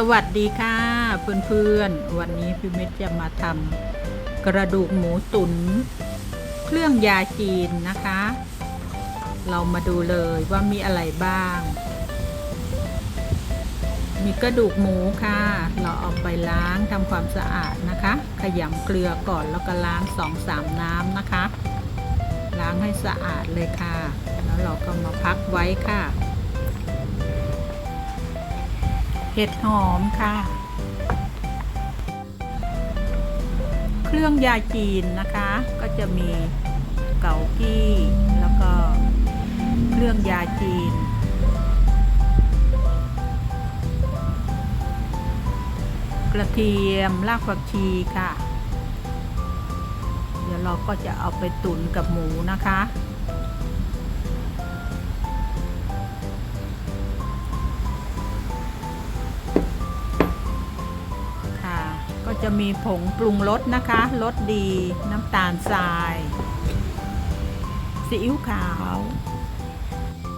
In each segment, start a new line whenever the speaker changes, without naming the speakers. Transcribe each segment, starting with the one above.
สวัสดีค่ะเพื่อนๆ วันนี้พี่เม็ดจะมาทำกระดูกหมูตุนเครื่องยาจีนนะคะ เรามาดูเลยว่ามีอะไรบ้าง มีกระดูกหมูค่ะ เราเอาไปล้างทำความสะอาดนะคะ ขยำเกลือก่อนแล้วก็ล้างสองสามน้ำนะคะ ล้างให้สะอาดเลยค่ะ แล้วเราก็มาพักไว้ค่ะ เห็ดหอมค่ะ เครื่องยาจีนนะคะ ก็จะมีเกากี้แล้วก็เครื่องยาจีน กระเทียมรากผักชีค่ะ เดี๋ยวเราก็จะเอาไปตุ๋นกับหมูนะคะค่ะ จะมีผงปรุงรสนะคะรสดีน้ำตาลทรายซีอิ๊วขาว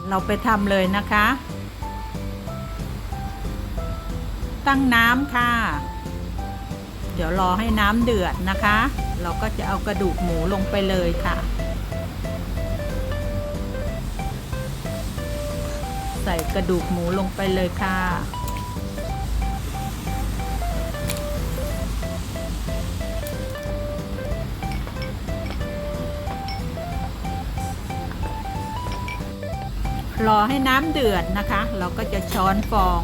เราไปทำเลยนะคะ ตั้งน้ำค่ะ เดี๋ยวรอให้น้ำเดือดนะคะ เราก็จะเอากระดูกหมูลงไปเลยค่ะ ใส่กระดูกหมูลงไปเลยค่ะ รอให้น้ำเดือดนะคะ เราก็จะช้อนฟอง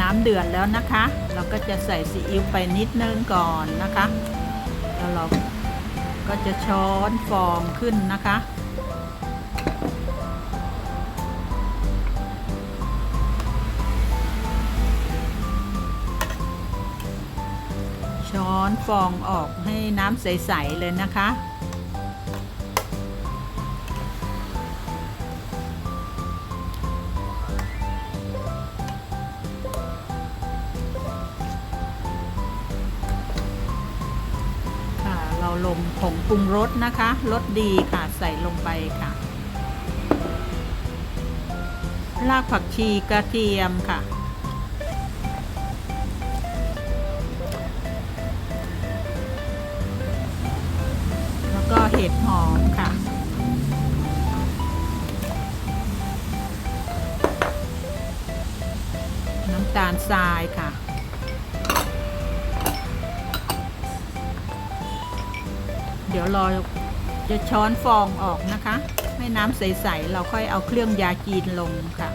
น้ำเดือดแล้วนะคะ เราก็จะใส่ซีอิ๊วไปนิดนึงก่อนนะคะ แล้วเราก็จะช้อนฟองขึ้นนะคะ ช้อนฟองออกให้น้ำใส ๆ เลยนะคะ ค่ะ เราลงผงปรุงรสนะคะรสดีค่ะใส่ลงไปค่ะ รากผักชีกระเทียมค่ะ ห็ดหอมค่ะ น้ำตาลทรายค่ะเดี๋ยวรอจะช้อนฟองออกนะคะ ให้น้ำใส ๆ เราค่อยเอาเครื่องยาจีนลงค่ะ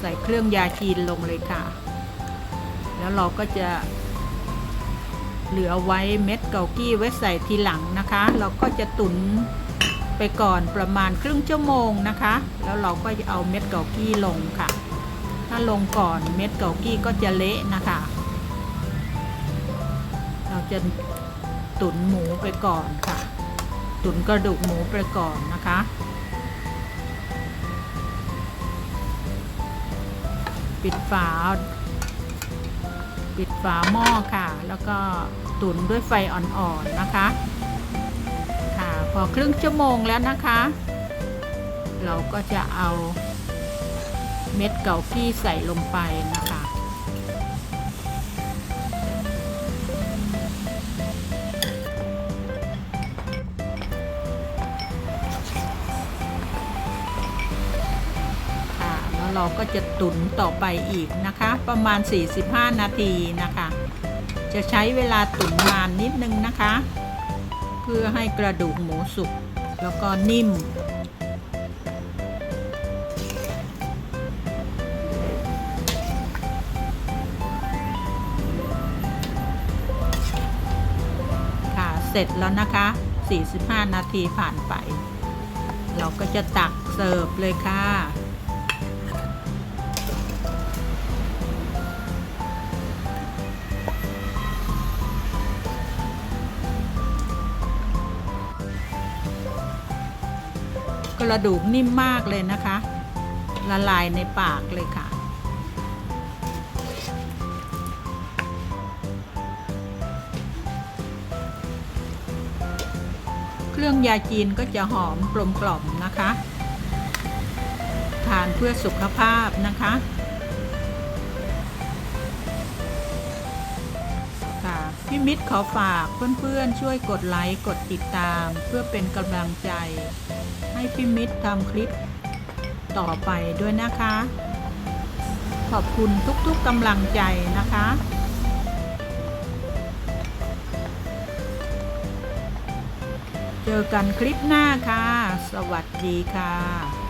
ใส่เครื่องยาจีนลงเลยค่ะ แล้วเราก็จะ เหลือไว้เม็ดเกากี้ไว้ใส่ทีหลังนะคะ เราก็จะตุนไปก่อนประมาณครึ่งชั่วโมงนะคะ แล้วเราก็จะเอาเม็ดเกากี้ลงค่ะ ถ้าลงก่อนเม็ดเกากี้ก็จะเละนะคะ เราจะตุนหมูไปก่อนค่ะ ตุนกระดูกหมูไปก่อนนะคะ ปิดฝา ปิดฝาหม้อค่ะ แล้วก็ตุ๋นด้วยไฟอ่อนๆนะคะ ค่ะ พอครึ่งชั่วโมงแล้วนะคะ เราก็จะเอาเม็ดเกากี้ใส่ลงไปนะคะ เราก็จะตุ๋นต่อไปอีกนะคะ ประมาณ 45 นาทีนะคะ จะใช้เวลาตุ๋นนานนิดนึงนะคะ เพื่อให้กระดูกหมูสุกแล้วก็นิ่ม ค่ะเสร็จแล้วนะคะ 45 นาทีผ่านไป เราก็จะตักเสิร์ฟเลยค่ะ ระดูกนิ่มมากเลยนะคะ ละลายในปากเลยค่ะ เครื่องยาจีนก็จะหอมกลมกล่อมนะคะ ทานเพื่อสุขภาพนะคะ พี่มิตรขอฝากเพื่อนๆ ช่วยกดไลค์กดติดตาม เพื่อเป็นกำลังใจ ให้พี่มิตรทำคลิป ต่อไปด้วยนะคะ ขอบคุณทุกๆกำลังใจนะคะเจอกันคลิปหน้าค่ะ สวัสดีค่ะ